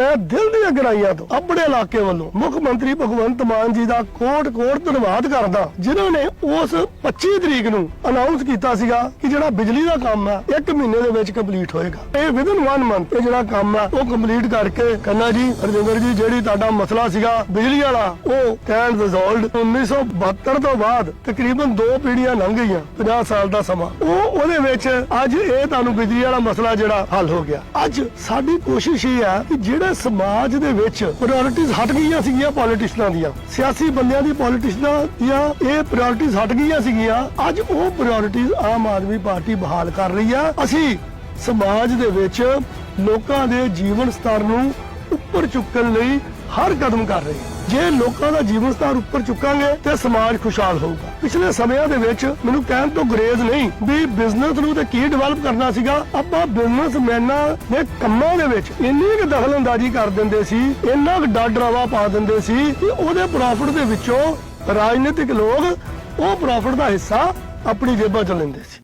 ਮੈਂ ਦਿਲ ਦੀਆਂ ਗਰਾਈਆਂ ਤੋਂ ਆਪਣੇ ਇਲਾਕੇ ਵੱਲੋਂ ਮੁੱਖ ਮੰਤਰੀ ਭਗਵੰਤ ਮਾਨ ਜੀ ਦਾ ਕੋਟ ਕੋਟ ਧੰਨਵਾਦ ਕਰਦਾ, ਜਿਨ੍ਹਾਂ ਨੇ ਉਸ 25 ਤਰੀਕ ਨੂੰ ਅਨਾਉਂਸ ਕੀਤਾ ਸੀਗਾ ਕਿ ਜਿਹੜਾ ਬਿਜਲੀ ਦਾ ਕੰਮ ਆ, ਇੱਕ ਮਹੀਨੇ ਦੇ ਵਿੱਚ ਕੰਪਲੀਟ ਹੋਏਗਾ। ਇਹ ਵਿਦਨ 1 ਮੰਥ ਇਹ ਜਿਹੜਾ ਕੰਮ ਆ, ਉਹ ਕੰਪਲੀਟ ਕਰਕੇ ਕੰਨਾ ਜੀ ਰਜਿੰਦਰ ਜੀ, ਜਿਹੜੀ ਤੁਹਾਡਾ ਮਸਲਾ ਸੀਗਾ ਬਿਜਲੀ ਵਾਲਾ, ਉਹ ਕੈਂਡ ਰਿਜ਼ੋਲਵਡ 1972 ਤੋਂ ਬਾਅਦ ਤਕਰੀਬਨ ਦੋ ਪੀੜ੍ਹੀਆਂ ਲੰਘ ਗਈਆਂ 50 ਸਾਲ ਦਾ ਸਮਾਂ। ਉਹ ਉਹਦੇ ਵਿੱਚ ਅੱਜ ਇਹ ਤੁਹਾਨੂੰ ਬਿਜਲੀ ਵਾਲਾ ਮਸਲਾ ਜਿਹੜਾ ਹੱਲ ਹੋ ਗਿਆ। ਅੱਜ ਸਾਡੀ ਕੋਸ਼ਿਸ਼ ਇਹ ਆ ਕਿ ਜਿਹੜਾ ਸਮਾਜ ਦੇ ਵਿੱਚ ਪ੍ਰਾਇੋਰਟੀਜ਼ ਹਟ ਗਈਆਂ ਸੀਗੀਆਂ ਪੋਲੀਟੀਸ਼ੀਅਨਾਂ ਦੀਆਂ। ਸਿਆਸੀ ਬੰਦਿਆਂ ਦੀ ਪੋਲੀਟੀਸ਼ੀਅਨਾਂ ਦੀਆਂ ਇਹ ਪ੍ਰਾਇੋਰਟੀਜ਼ ਹਟ ਗਈਆਂ ਸੀਗੀਆਂ। ਅੱਜ ਉਹ ਪ੍ਰਾਇੋਰਟੀਜ਼ ਆਮ ਆਦਮੀ ਪਾਰਟੀ ਬਹਾਲ ਕਰ ਰਹੀ ਆ। ਅਸੀਂ ਸਮਾਜ ਦੇ ਵਿੱਚ ਲੋਕਾਂ ਦੇ ਜੀਵਨ ਸਤਰ ਨੂੰ ਉੱਪਰ ਚੁੱਕਣ ਲਈ ਹਰ ਕਦਮ ਕਰ ਰਹੇ ਜੇ ਲੋਕਾਂ ਦਾ ਜੀਵਨ ਸਤਰ ਉੱਪਰ ਚੁੱਕਾਂਗੇ, ਤੇ ਸਮਾਜ ਖੁਸ਼ਹਾਲ ਹੋਊਗਾ। ਪਿਛਲੇ ਸਮਿਆਂ ਦੇ ਵਿੱਚ ਮੈਨੂੰ ਕਹਿਣ ਤੋਂ ਗੁਰੇਜ਼ ਨਹੀਂ ਵੀ ਬਿਜ਼ਨਸ ਨੂੰ ਤੇ ਕੀ ਡਿਵੈਲਪ ਕਰਨਾ ਸੀਗਾ। ਆਪਾਂ ਬਿਜ਼ਨਸਮੈਨਾਂ ਦੇ ਕੰਮਾਂ ਦੇ ਵਿੱਚ ਇੰਨੀ ਕੁ ਦਖਲਅੰਦਾਜ਼ੀ ਕਰ ਦਿੰਦੇ ਸੀ, ਇੰਨਾ ਕੁ ਡਰ ਡਰਾਵਾ ਪਾ ਦਿੰਦੇ ਸੀ ਕਿ ਉਹਦੇ ਪ੍ਰੋਫਿਟ ਦੇ ਵਿੱਚੋਂ ਰਾਜਨੀਤਿਕ ਲੋਕ ਉਹ ਪ੍ਰੋਫਿਟ ਦਾ ਹਿੱਸਾ ਆਪਣੀ ਜੇਬਾਂ ਚ ਲੈਂਦੇ ਸੀ।